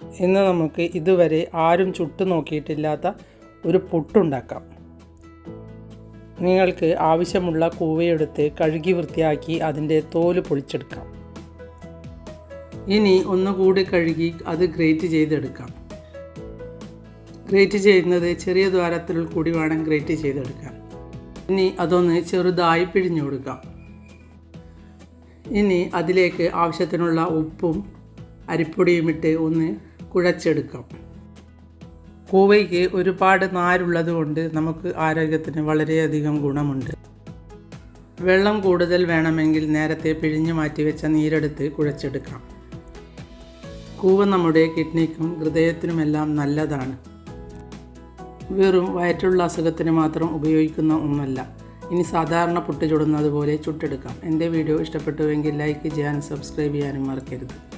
ഇന്ന് നമുക്ക് ഇതുവരെ ആരും ചുട്ടു നോക്കിയിട്ടില്ലാത്ത ഒരു പുട്ടുണ്ടാക്കാം. നിങ്ങൾക്ക് ആവശ്യമുള്ള കൂവയെടുത്ത് കഴുകി വൃത്തിയാക്കി അതിന്റെ തോൽ പൊളിച്ചെടുക്കാം. ഇനി ഒന്നുകൂടി കഴുകി അത് ഗ്രേറ്റ് ചെയ്തെടുക്കാം. ഗ്രേറ്റ് ചെയ്യുന്നത് ചെറിയ ദ്വാരത്തിൽ കൂടി വേണം ഗ്രേറ്റ് ചെയ്തെടുക്കാൻ. ഇനി അതൊന്ന് ചെറുതായി പിഴിഞ്ഞു കൊടുക്കാം. ഇനി അതിലേക്ക് ആവശ്യത്തിനുള്ള ഉപ്പും അരിപ്പൊടിയും ഇട്ട് ഒന്ന് കുഴച്ചെടുക്കാം. കൂവയ്ക്ക് ഒരുപാട് നാരുള്ളത് കൊണ്ട് നമുക്ക് ആരോഗ്യത്തിന് വളരെയധികം ഗുണമുണ്ട്. വെള്ളം കൂടുതൽ വേണമെങ്കിൽ നേരത്തെ പിഴിഞ്ഞു മാറ്റി വെച്ച നീരെടുത്ത് കുഴച്ചെടുക്കാം. കൂവ നമ്മുടെ കിഡ്നിക്കും ഹൃദയത്തിനുമെല്ലാം നല്ലതാണ്. വെറും വയറ്റുള്ള അസുഖത്തിന് മാത്രം ഉപയോഗിക്കുന്ന ഒന്നല്ല. ഇനി സാധാരണ പുട്ട് ചുടുന്നത് പോലെ ചുട്ടെടുക്കാം. എന്റെ വീഡിയോ ഇഷ്ടപ്പെട്ടുവെങ്കിൽ ലൈക്ക് ചെയ്യാനും സബ്സ്ക്രൈബ് ചെയ്യാനും മറക്കരുത്.